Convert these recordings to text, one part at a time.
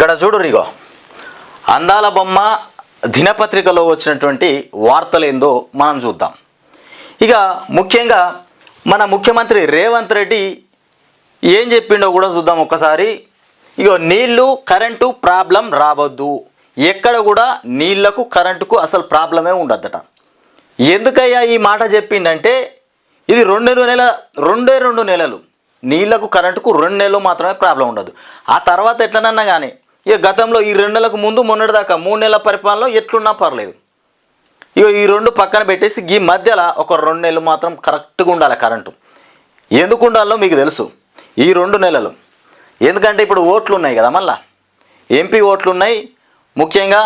ఇక్కడ చూడు రిగో. అందాల బొమ్మ దినపత్రికలో వచ్చినటువంటి వార్తలు ఏందో మనం చూద్దాం. ఇక ముఖ్యంగా మన ముఖ్యమంత్రి రేవంత్ రెడ్డి ఏం చెప్పిండో కూడా చూద్దాం ఒక్కసారి. ఇగో నీళ్ళు కరెంటు ప్రాబ్లం రావద్దు. ఎక్కడ కూడా నీళ్ళకు కరెంటుకు అసలు ప్రాబ్లమే ఉండద్దట ఎందుకయ్యా ఈ మాట చెప్పిండంటే ఇది రెండు నెల రెండే రెండు నెలలు. నీళ్ళకు కరెంటుకు రెండు నెలలు మాత్రమే ప్రాబ్లం ఉండదు. ఆ తర్వాత ఎట్లనన్నా కానీ ఇక గతంలో ఈ రెండు నెలలకు ముందు మొన్నటిదాకా మూడు నెలల పరిపాలనలో ఎట్లున్నా పర్లేదు. ఇక ఈ రెండు పక్కన పెట్టేసి ఈ మధ్యలో ఒక రెండు నెలలు మాత్రం కరెక్ట్గా ఉండాలి కరెంటు. ఎందుకు ఉండాలో మీకు తెలుసు. ఈ రెండు నెలలు. ఎందుకంటే ఇప్పుడు ఓట్లు ఉన్నాయి కదా మళ్ళా. ఎంపీ ఓట్లు ఉన్నాయి. ముఖ్యంగా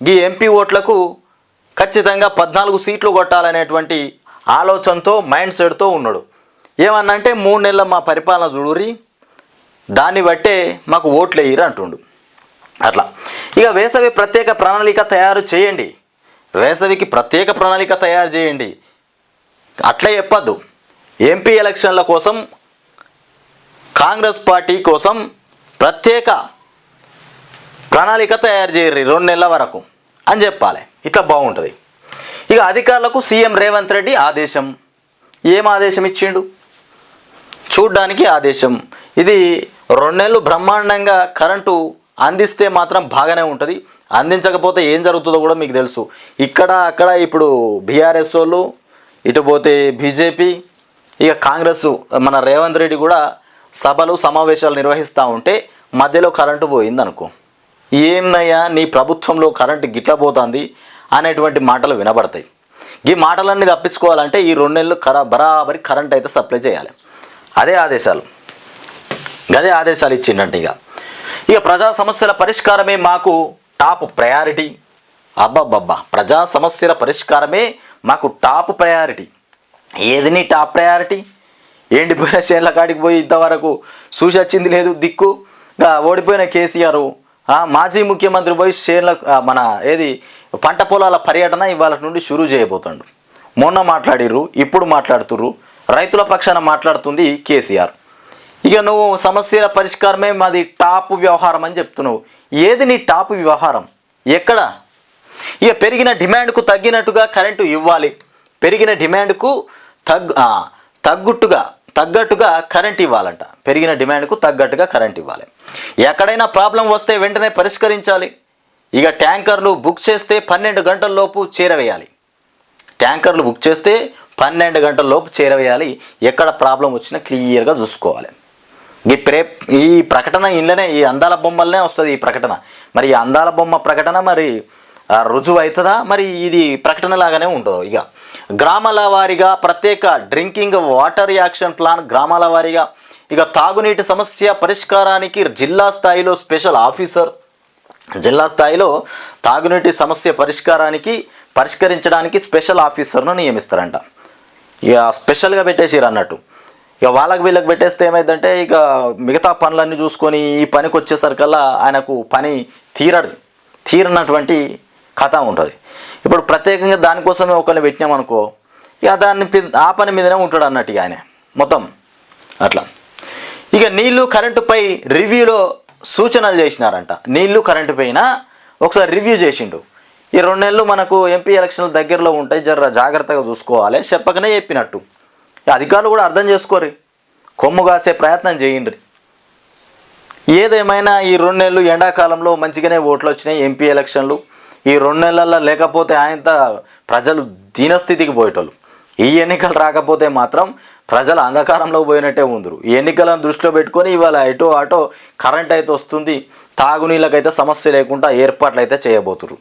ఈ ఎంపీ ఓట్లకు ఖచ్చితంగా పద్నాలుగు సీట్లు కొట్టాలనేటువంటి ఆలోచనతో మైండ్ సెట్తో ఉన్నాడు. ఏమన్నంటే మూడు నెలల మా పరిపాలన చూడురి దాన్ని బట్టే మాకు ఓట్లు వేయరు అంటుండు. అట్లా. ఇక వేసవి ప్రత్యేక ప్రణాళిక తయారు చేయండి. వేసవికి ప్రత్యేక ప్రణాళిక తయారు చేయండి. అట్లా చెప్పద్దు. ఎంపీ ఎలక్షన్ల కోసం కాంగ్రెస్ పార్టీ కోసం ప్రత్యేక ప్రణాళిక తయారు చేయరు రెండు నెలల వరకు అని చెప్పాలి. ఇట్లా బాగుంటుంది. ఇక అధికారులకు సీఎం రేవంత్ రెడ్డి ఆదేశం. ఏం ఆదేశం ఇచ్చిండు? చూడ్డానికి ఆదేశం. ఇది రెండు నెలలు బ్రహ్మాండంగా కరెంటు అందిస్తే మాత్రం బాగానే ఉంటుంది. అందించకపోతే ఏం జరుగుతుందో కూడా మీకు తెలుసు. ఇక్కడ అక్కడ ఇప్పుడు బీఆర్ఎస్ వాళ్ళు ఇటు పోతే బీజేపీ ఇక కాంగ్రెస్ మన రేవంత్ రెడ్డి కూడా సభలు సమావేశాలు నిర్వహిస్తూ ఉంటే మధ్యలో కరెంటు పోయింది అనుకో ఏమయ్యా నీ ప్రభుత్వంలో కరెంటు గిట్ల పోతుంది అనేటువంటి మాటలు వినబడతాయి. ఈ మాటలన్నీ తప్పించుకోవాలంటే ఈ రెండు నెలలు కరా బరాబరి కరెంట్ అయితే సప్లై చేయాలి. అదే ఆదేశాలు. అదే ఆదేశాలు ఇచ్చిండంటే ఇక. ఇక ప్రజా సమస్యల పరిష్కారమే మాకు టాప్ ప్రయారిటీ. అబ్బబ్బబ్బా ప్రజా సమస్యల పరిష్కారమే మాకు టాప్ ప్రయారిటీ. ఏది నీ టాప్ ప్రయారిటీ? ఎండిపోయిన చేనుల కాడికి పోయి ఇంతవరకు చూసి వచ్చింది లేదు దిక్కు? ఓడిపోయిన కేసీఆర్ మాజీ ముఖ్యమంత్రి పోయి చేనుల మన ఏది పంట పొలాల పర్యటన ఇవాళ నుండి షురూ చేయబోతాడు. మొన్న మాట్లాడిర్రు ఇప్పుడు మాట్లాడుతుర్రు రైతుల పక్షాన మాట్లాడుతుంది కేసీఆర్. ఇక నువ్వు సమస్యల పరిష్కారమే మాది టాప్ వ్యవహారం అని చెప్తున్నావు. ఏది నీ టాప్ వ్యవహారం? ఎక్కడ? ఇక పెరిగిన డిమాండ్కు తగ్గినట్టుగా కరెంటు ఇవ్వాలి. పెరిగిన డిమాండ్కు తగ్గు తగ్గుట్టుగా తగ్గట్టుగా కరెంట్ ఇవ్వాలంట. పెరిగిన డిమాండ్కు తగ్గట్టుగా కరెంట్ ఇవ్వాలి. ఎక్కడైనా ప్రాబ్లం వస్తే వెంటనే పరిష్కరించాలి. ఇక ట్యాంకర్లు బుక్ చేస్తే పన్నెండు గంటల లోపు చేరవేయాలి. ట్యాంకర్లు బుక్ చేస్తే పన్నెండు గంటల లోపు చేరవేయాలి. ఎక్కడ ప్రాబ్లం వచ్చినా క్లియర్గా చూసుకోవాలి. ఈ ప్రే ఈ ప్రకటన ఇంట్లోనే ఈ అందాల బొమ్మలనే వస్తుంది ఈ ప్రకటన. మరి ఈ అందాల బొమ్మ ప్రకటన మరి రుజువు అవుతుందా మరి ఇది ప్రకటన లాగానే ఉంటుందో ఇక గ్రామాల వారీగా ప్రత్యేక డ్రింకింగ్ వాటర్ యాక్షన్ ప్లాన్ గ్రామాల వారీగా. ఇక తాగునీటి సమస్య పరిష్కారానికి జిల్లా స్థాయిలో స్పెషల్ ఆఫీసర్. జిల్లా స్థాయిలో తాగునీటి సమస్య పరిష్కారానికి పరిష్కరించడానికి స్పెషల్ ఆఫీసర్ను నియమిస్తారంట. ఇక స్పెషల్గా పెట్టేసారు అన్నట్టు ఇక వాళ్ళకి వీళ్ళకి పెట్టేస్తే ఏమైందంటే ఇక మిగతా పనులన్నీ చూసుకొని ఈ పనికి వచ్చేసరికల్లా ఆయనకు పని తీరదు తీరనటువంటి కథ ఉంటుంది. ఇప్పుడు ప్రత్యేకంగా దానికోసమే ఒకరిని పెట్టినామనుకో ఇక దాన్ని ఆ పని మీదనే ఉంటాడు అన్నట్టు ఇక ఆయన మొత్తం అట్లా. ఇక నీళ్ళు కరెంటుపై రివ్యూలో సూచనలు చేసినారంట. నీళ్ళు కరెంటు పైన ఒకసారి రివ్యూ చేసిండు. ఈ రెండు నెలలు మనకు ఎంపీ ఎలక్షన్లు దగ్గరలో ఉంటాయి జర జాగ్రత్తగా చూసుకోవాలి చెప్పకనే చెప్పినట్టు. అధికారులు కూడా అర్థం చేసుకోరు. కొమ్ము కాసే ప్రయత్నం చేయండి ఏదేమైనా ఈ రెండు నెలలు ఎండాకాలంలో మంచిగానే ఓట్లు వచ్చినాయి ఎంపీ ఎలక్షన్లు. ఈ రెండు నెలల్లో లేకపోతే ఆయంత ప్రజలు దీనస్థితికి పోయేటోళ్ళు. ఈ ఎన్నికలు రాకపోతే మాత్రం ప్రజలు అంధకారంలో పోయినట్టే ఉందరు. ఈ ఎన్నికలను దృష్టిలో పెట్టుకొని ఇవాళ ఎటో అటో కరెంట్ అయితే వస్తుంది తాగునీళ్ళకైతే సమస్య లేకుండా ఏర్పాట్లు అయితే చేయబోతురు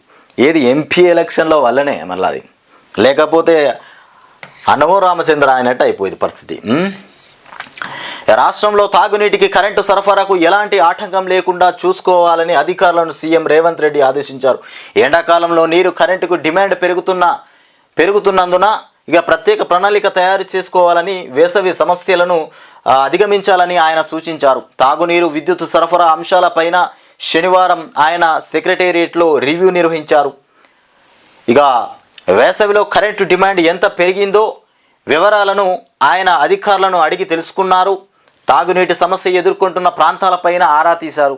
ఏది ఎంపీ ఎలక్షన్లో వల్లనే మళ్ళీ అది. లేకపోతే అన్నమో రామచంద్ర అయినట్టు అయిపోయింది పరిస్థితి రాష్ట్రంలో తాగునీటికి కరెంటు సరఫరాకు ఎలాంటి ఆటంకం లేకుండా చూసుకోవాలని అధికారులను సీఎం రేవంత్ రెడ్డి ఆదేశించారు. ఎండాకాలంలో నీరు కరెంటుకు డిమాండ్ పెరుగుతున్న పెరుగుతున్నందున ఇక ప్రత్యేక ప్రణాళిక తయారు చేసుకోవాలని వేసవి సమస్యలను అధిగమించాలని ఆయన సూచించారు. తాగునీరు విద్యుత్ సరఫరా అంశాలపైన శనివారం ఆయన సెక్రటేరియట్లో రివ్యూ నిర్వహించారు. ఇక వేసవిలో కరెంటు డిమాండ్ ఎంత పెరిగిందో వివరాలను ఆయన అధికారులను అడిగి తెలుసుకున్నారు. తాగునీటి సమస్య ఎదుర్కొంటున్న ప్రాంతాలపైన ఆరా తీశారు.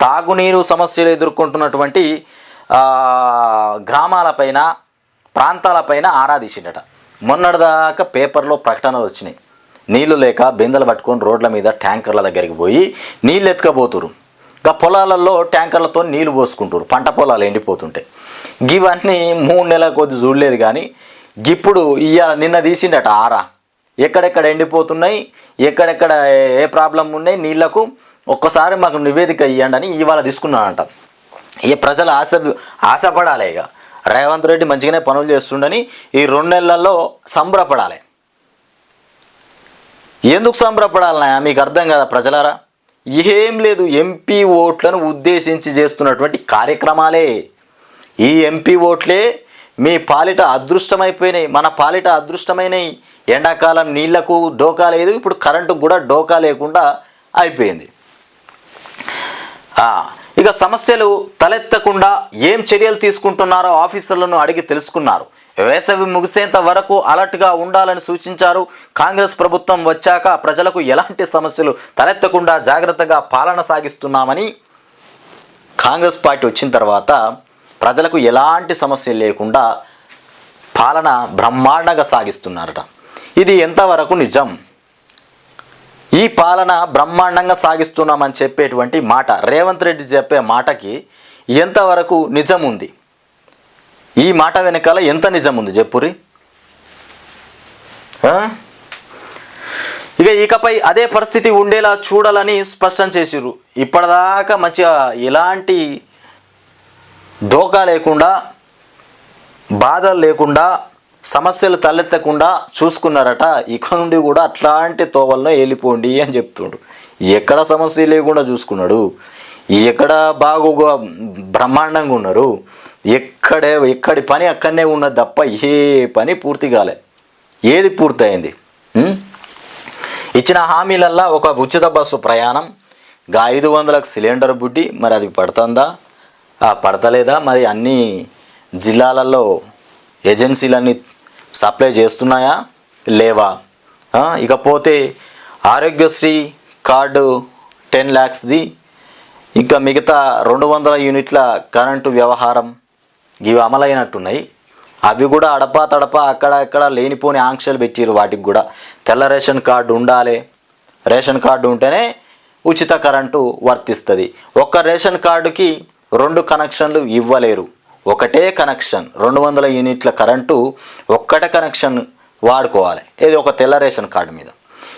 తాగునీరు సమస్యలు ఎదుర్కొంటున్నటువంటి గ్రామాలపైన ప్రాంతాలపైన ఆరా తీసిండట. మొన్నటిదాకా పేపర్లో ప్రకటనలు వచ్చినాయి. నీళ్ళు లేక బిందెలు పట్టుకొని రోడ్ల మీద ట్యాంకర్ల దగ్గరికి పోయి నీళ్ళు ఎత్తుకపోతురు ఇంకా పొలాలలో ట్యాంకర్లతో నీళ్ళు పోసుకుంటారు పంట పొలాలు ఎండిపోతుంటాయి. ఇవన్నీ మూడు నెలల కొద్ది చూడలేదు కానీ ఇప్పుడు ఇవాళ నిన్న తీసిండట ఆరా. ఎక్కడెక్కడ ఎండిపోతున్నాయి ఎక్కడెక్కడ ఏ- ఏ ప్రాబ్లం ఉన్నాయి నీళ్ళకు ఒక్కసారి మాకు నివేదిక ఇవ్వండి అని ఇవాళ తీసుకున్నానంట ఈ ప్రజలు ఆశ ఆశపడాలి ఇక. రేవంత్ రెడ్డి మంచిగానే పనులు చేస్తుండని ఈ రెండు నెలల్లో సంబరపడాలి. ఎందుకు సంబరపడాలన్నా మీకు అర్థం కదా ప్రజలారా? ఏం లేదు ఎంపీ ఓట్లను ఉద్దేశించి చేస్తున్నటువంటి కార్యక్రమాలే. ఈ ఎంపీ ఓట్లే మీ పాలిట అదృష్టమైపోయినాయి మన పాలిట అదృష్టమైనవి ఎండాకాలం నీళ్ళకు డోకా లేదు ఇప్పుడు కరెంటుకు కూడా డోకా లేకుండా అయిపోయింది. ఇక సమస్యలు తలెత్తకుండా ఏం చర్యలు తీసుకుంటున్నారో ఆఫీసర్లను అడిగి తెలుసుకున్నారు. వేసవి ముగిసేంత వరకు అలర్ట్గా ఉండాలని సూచించారు. కాంగ్రెస్ ప్రభుత్వం వచ్చాక ప్రజలకు ఎలాంటి సమస్యలు తలెత్తకుండా జాగ్రత్తగా పాలన సాగిస్తున్నామని కాంగ్రెస్ పార్టీ వచ్చిన తర్వాత ప్రజలకు ఎలాంటి సమస్య లేకుండా పాలన బ్రహ్మాండంగా సాగిస్తున్నారట. ఇది ఎంతవరకు నిజం? ఈ పాలన బ్రహ్మాండంగా సాగిస్తున్నామని చెప్పేటువంటి మాట రేవంత్ రెడ్డి చెప్పే మాటకి ఎంతవరకు నిజం ఉంది ఈ మాట వెనకాల ఎంత నిజం ఉంది చెప్పురి ఇక ఇకపై అదే పరిస్థితి ఉండేలా చూడాలని స్పష్టం చేసిర్రు. ఇప్పటిదాకా మంచిగా ఎలాంటి దోకా లేకుండా బాధలు లేకుండా సమస్యలు తలెత్తకుండా చూసుకున్నారట. ఇక నుండి కూడా అట్లాంటి తోవల్లో వెళ్ళిపోండి అని చెప్తుండు. ఎక్కడ సమస్య లేకుండా చూసుకున్నాడు? ఎక్కడ బాగుగా బ్రహ్మాండంగా ఉన్నారు? ఎక్కడే ఎక్కడి పని అక్కడనే ఉన్నది తప్ప ఏ పని పూర్తి కాలే. ఏది పూర్తయింది? ఇచ్చిన హామీలల్లా ఒక ఉచిత బస్సు ప్రయాణం. ఐదు వందలకు సిలిండర్ బుడ్డి. మరి అది పడుతుందా? పడతలేదా? మరి అన్ని జిల్లాలలో ఏజెన్సీలన్నీ సప్లై చేస్తున్నాయా? లేవా? ఇకపోతే ఆరోగ్యశ్రీ కార్డు టెన్ ల్యాక్స్ది ఇంకా మిగతా రెండు వందల యూనిట్ల కరెంటు వ్యవహారం ఇవి అమలైనట్టున్నాయి. అవి కూడా అడపా తడపా అక్కడ అక్కడ లేనిపోని ఆంక్షలు పెట్టిరు వాటికి కూడా. తెల్ల రేషన్ కార్డు ఉండాలి. రేషన్ కార్డు ఉంటేనే ఉచిత కరెంటు వర్తిస్తుంది. ఒక్క రేషన్ కార్డుకి రెండు కనెక్షన్లు ఇవ్వలేరు. ఒకటే కనెక్షన్ రెండు వందల యూనిట్ల కరెంటు ఒక్కటే కనెక్షన్ వాడుకోవాలి. ఇది ఒక తెల్ల రేషన్ కార్డు మీద.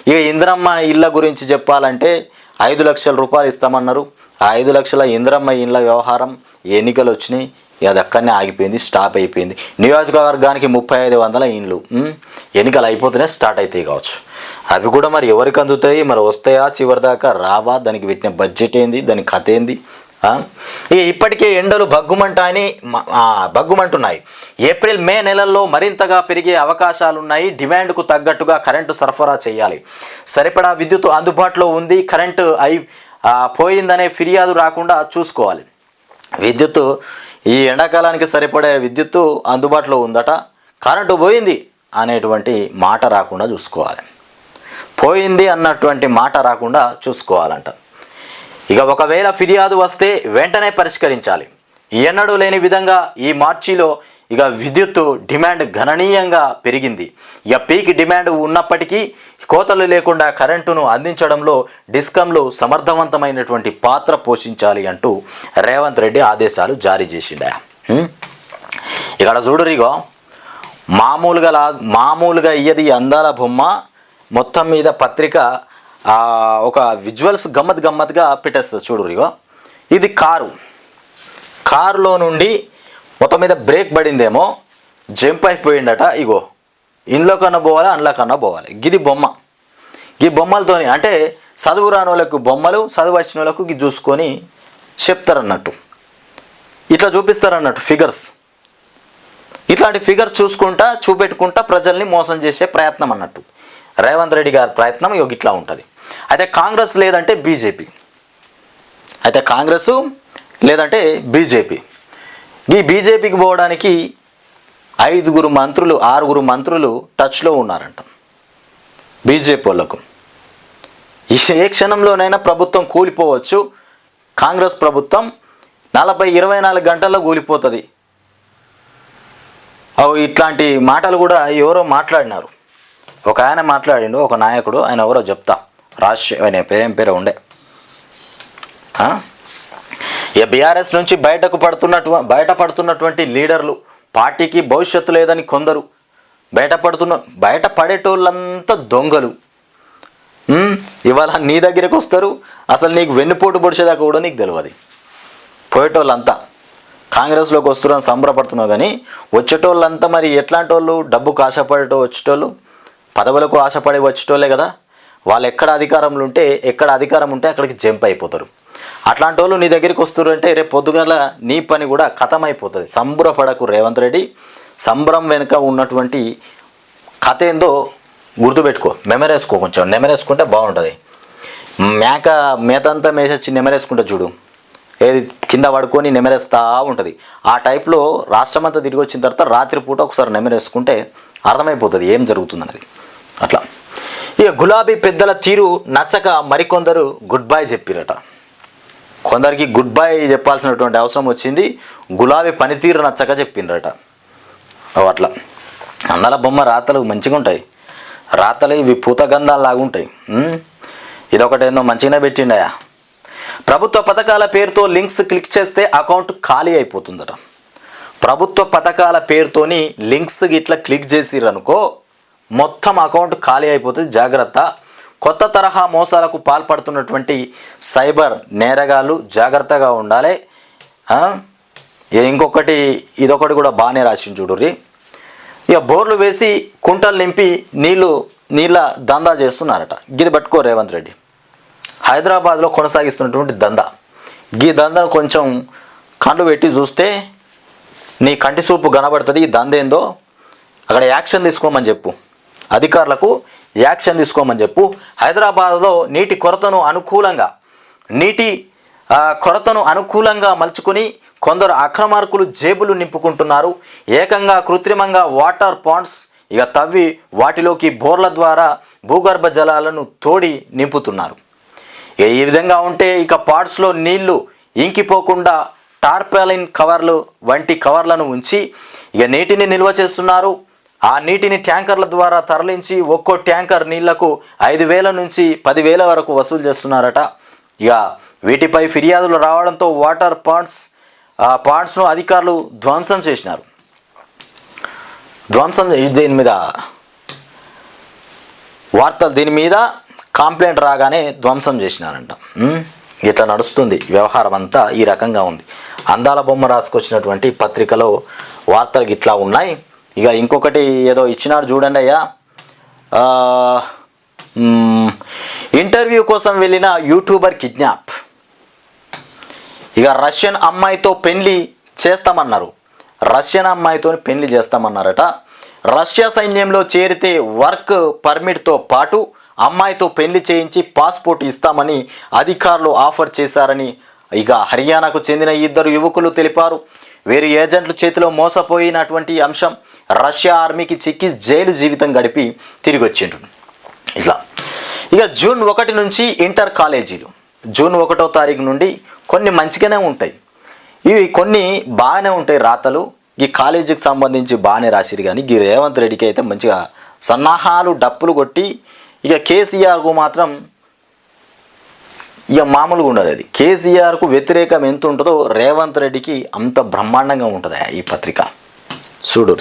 ఇక ఇందిరమ్మ ఇళ్ళ గురించి చెప్పాలంటే ఐదు లక్షల రూపాయలు ఇస్తామన్నారు. ఆ ఐదు లక్షల ఇందిరమ్మ ఇళ్ళ వ్యవహారం ఎన్నికలు వచ్చినాయి. అది అక్కడనే ఆగిపోయింది స్టాప్ అయిపోయింది. నియోజకవర్గానికి ముప్పై ఐదు వందల ఇండ్లు ఎన్నికలు అయిపోతేనే స్టార్ట్ అవుతాయి కావచ్చు. అవి కూడా మరి ఎవరికి అందుతాయి? మరి వస్తాయా? చివరి దాకా రావా? దానికి పెట్టిన బడ్జెట్ ఏంది? దాని కథ ఏంది? ఇక ఇప్పటికే ఎండలు బగ్గుమంటాయని మ- బగ్గుమంటున్నాయి ఏప్రిల్ మే నెలల్లో మరింతగా పెరిగే అవకాశాలున్నాయి. డిమాండ్కు తగ్గట్టుగా కరెంటు సరఫరా చేయాలి. సరిపడా విద్యుత్ అందుబాటులో ఉంది. కరెంటు అయి పోయిందనే ఫిర్యాదు రాకుండా చూసుకోవాలి. విద్యుత్తు ఈ ఎండాకాలానికి సరిపడే విద్యుత్తు అందుబాటులో ఉందట. కరెంటు పోయింది అనేటువంటి మాట రాకుండా చూసుకోవాలి. పోయింది అన్నటువంటి మాట రాకుండా చూసుకోవాలంట. ఇక ఒకవేళ ఫిర్యాదు వస్తే వెంటనే పరిష్కరించాలి. ఎన్నడూ లేని విధంగా ఈ మార్చిలో ఇక విద్యుత్ డిమాండ్ గణనీయంగా పెరిగింది. ఇక పీక్ డిమాండ్ ఉన్నప్పటికీ కోతలు లేకుండా కరెంటును అందించడంలో డిస్కంలు సమర్థవంతమైనటువంటి పాత్ర పోషించాలి అంటూ రేవంత్ రెడ్డి ఆదేశాలు జారీ చేసిండా. ఇక్కడ చూడరిగో మామూలుగా మామూలుగా ఇయ్యది అందాల బొమ్మ. మొత్తం మీద పత్రిక ఒక విజువల్స్ గమ్మత్ గమ్మత్గా పెట్టేస్తుంది చూడురిగో ఇది కారు. కారులో నుండి మొత్తం మీద బ్రేక్ పడిందేమో జంప్ అయిపోయిండట ఇగో. ఇందులో కన్నా పోవాలి అందులో కన్నా పోవాలి. గిది బొమ్మ. ఈ బొమ్మలతోని అంటే చదువు రాని వాళ్ళకు బొమ్మలు చదువు వచ్చిన వాళ్ళకు ఇది చూసుకొని చెప్తారన్నట్టు. ఇట్లా చూపిస్తారన్నట్టు ఫిగర్స్. ఇట్లాంటి ఫిగర్స్ చూసుకుంటా చూపెట్టుకుంటా ప్రజల్ని మోసం చేసే ప్రయత్నం అన్నట్టు. రేవంత్ రెడ్డి గారి ప్రయత్నం ఇగో ఇట్లా ఉంటుంది. అయితే కాంగ్రెస్ లేదంటే బీజేపీ. అయితే కాంగ్రెస్ లేదంటే బీజేపీ. ఈ బీజేపీకి పోవడానికి ఐదుగురు మంత్రులు ఆరుగురు మంత్రులు టచ్లో ఉన్నారంట. బీజేపీ వాళ్ళకు. ఏ క్షణంలోనైనా ప్రభుత్వం కూలిపోవచ్చు. కాంగ్రెస్ ప్రభుత్వం నలభై ఇరవై నాలుగు గంటల్లో కూలిపోతుంది. ఇట్లాంటి మాటలు కూడా ఎవరో మాట్లాడినారు. ఒక ఆయన మాట్లాడిండు ఒక నాయకుడు ఆయన ఎవరో చెప్తా. రాజశేఖర్ అనే పేరేం పేరు ఉండే. ఇక బీఆర్ఎస్ నుంచి బయటకు పడుతున్నటు బయటపడుతున్నటువంటి లీడర్లు పార్టీకి భవిష్యత్తు లేదని కొందరు. బయటపడుతున్న బయట పడేటోళ్ళంతా దొంగలు. ఇవాళ నీ దగ్గరకు వస్తారు. అసలు నీకు వెన్నుపోటు పొడిచేదాకా కూడా నీకు తెలియదు పోయేటోళ్ళంతా. కాంగ్రెస్లోకి వస్తున్నారని సంబరపడుతున్నావు కానీ వచ్చేటోళ్ళంతా మరి ఎట్లాంటి వాళ్ళు డబ్బుకు ఆశపడేటో వచ్చేటోళ్ళు? పదవులకు ఆశపడి వచ్చేటోళ్ళే కదా. వాళ్ళు ఎక్కడ అధికారంలో ఉంటే ఎక్కడ అధికారం ఉంటే అక్కడికి జంప్ అయిపోతారు. అట్లాంటి వాళ్ళు నీ దగ్గరికి వస్తారు అంటే రేపు పొద్దుగల నీ పని కూడా కథం అయిపోతుంది సంబరపడకు రేవంత్ రెడ్డి. సంబరం వెనుక ఉన్నటువంటి కథ ఏందో గుర్తుపెట్టుకో. మెమరేసుకో కొంచెం. నెమరేసుకుంటే బాగుంటుంది. మేక మేతంతా మేసొచ్చి నెమరేసుకుంటే చూడు. ఏది కింద పడుకొని నెమరేస్తూ ఉంటుంది. ఆ టైప్లో రాష్ట్రం అంతా తిరిగి వచ్చిన తర్వాత రాత్రిపూట ఒకసారి నెమరేసుకుంటే అర్థమైపోతుంది ఏం జరుగుతుందన్నది. అట్లా. ఇక గులాబీ పెద్దల తీరు నచ్చక మరికొందరు గుడ్ బై చెప్పిరట. కొందరికి గుడ్ బై చెప్పాల్సినటువంటి అవసరం వచ్చింది. గులాబీ పనితీరు నచ్చక చెప్పిండ్రట అట్లా. అన్నాల బొమ్మ రాతలు మంచిగా ఉంటాయి రాతలు ఇవి పూతగంధాలు లాగా ఉంటాయి ఇదొకటి ఏందో మంచిగానే పెట్టిండయా? ప్రభుత్వ పథకాల పేరుతో లింక్స్ క్లిక్ చేస్తే అకౌంట్ ఖాళీ అయిపోతుందట. ప్రభుత్వ పథకాల పేరుతోని లింక్స్ ఇట్లా క్లిక్ చేసిరనుకో మొత్తం అకౌంట్ ఖాళీ అయిపోతుంది జాగ్రత్త. కొత్త తరహా మోసాలకు పాల్పడుతున్నటువంటి సైబర్ నేరగాళ్ళు జాగ్రత్తగా ఉండాలి. ఇక ఇంకొకటి ఇదొకటి కూడా బాగానే రాసింది చూడుర్రి ఇక బోర్లు వేసి కుంటలు నింపి నీళ్ళు నీళ్ళ దందా చేస్తున్నారట. గిది పట్టుకో రేవంత్ రెడ్డి. హైదరాబాద్లో కొనసాగిస్తున్నటువంటి దందా. గీ దందను కొంచెం కండు పెట్టి చూస్తే నీ కంటి చూపు కనబడుతుంది. ఈ దంద ఏందో? అక్కడ యాక్షన్ తీసుకోమని చెప్పు. అధికారులకు యాక్షన్ తీసుకోమని చెప్పు. హైదరాబాద్లో నీటి కొరతను అనుకూలంగా నీటి కొరతను అనుకూలంగా మలుచుకొని కొందరు అక్రమార్కులు జేబులు నింపుకుంటున్నారు. ఏకంగా కృత్రిమంగా వాటర్ పాండ్స్ ఇక తవ్వి వాటిలోకి బోర్ల ద్వారా భూగర్భ జలాలను తోడి నింపుతున్నారు. ఇక ఈ విధంగా ఉంటే ఇక పార్ట్స్లో నీళ్ళు ఇంకిపోకుండా టార్పాలిన్ కవర్లు వంటి కవర్లను ఉంచి ఇక నీటిని నిల్వ చేస్తున్నారు. ఆ నీటిని ట్యాంకర్ల ద్వారా తరలించి ఒక్కో ట్యాంకర్ నీళ్ళకు ఐదు వేల నుంచి పదివేల వరకు వసూలు చేస్తున్నారట. ఇక వీటిపై ఫిర్యాదులు రావడంతో వాటర్ పాండ్స్ ఆ పాండ్స్ను అధికారులు ధ్వంసం చేసినారు. ధ్వంసం దీని మీద వార్తలు దీని మీద కంప్లైంట్ రాగానే ధ్వంసం చేసినారంట. ఇట్లా నడుస్తుంది. వ్యవహారం అంతా ఈ రకంగా ఉంది. అందాల బొమ్మ రాసుకొచ్చినటువంటి పత్రికలో వార్తలు ఇట్లా ఉన్నాయి. ఇక ఇంకొకటి ఏదో ఇచ్చినారు చూడండి అయ్యా. ఇంటర్వ్యూ కోసం వెళ్ళిన యూట్యూబర్ కిడ్నాప్. ఇక రష్యన్ అమ్మాయితో పెళ్ళి చేస్తామన్నారు. రష్యన్ అమ్మాయితో పెళ్ళి చేస్తామన్నారట. రష్యా సైన్యంలో చేరితే వర్క్ పర్మిట్తో పాటు అమ్మాయితో పెళ్ళి చేయించి పాస్పోర్ట్ ఇస్తామని అధికారులు ఆఫర్ చేశారని ఇక హర్యానాకు చెందిన ఇద్దరు యువకులు తెలిపారు. వేరు ఏజెంట్ల చేతిలో మోసపోయినటువంటి అంశం రష్యా ఆర్మీకి చిక్కి జైలు జీవితం గడిపి తిరిగి వచ్చిండ్రు ఇట్లా. ఇక జూన్ ఒకటి నుంచి ఇంటర్ కాలేజీలు. జూన్ ఒకటో తారీఖు నుండి కొన్ని మంచిగానే ఉంటాయి. ఇవి కొన్ని బాగానే ఉంటాయి రాతలు. ఈ కాలేజీకి సంబంధించి బాగానే రాసిరు కానీ ఈ రేవంత్ రెడ్డికి అయితే మంచిగా సన్నాహాలు డప్పులు కొట్టి ఇక కేసీఆర్కు మాత్రం ఇక మామూలుగా ఉండదు అది. కేసీఆర్కు వ్యతిరేకం ఎంత ఉంటుందో రేవంత్ రెడ్డికి అంత బ్రహ్మాండంగా ఉంటుంది ఈ పత్రిక. చూడు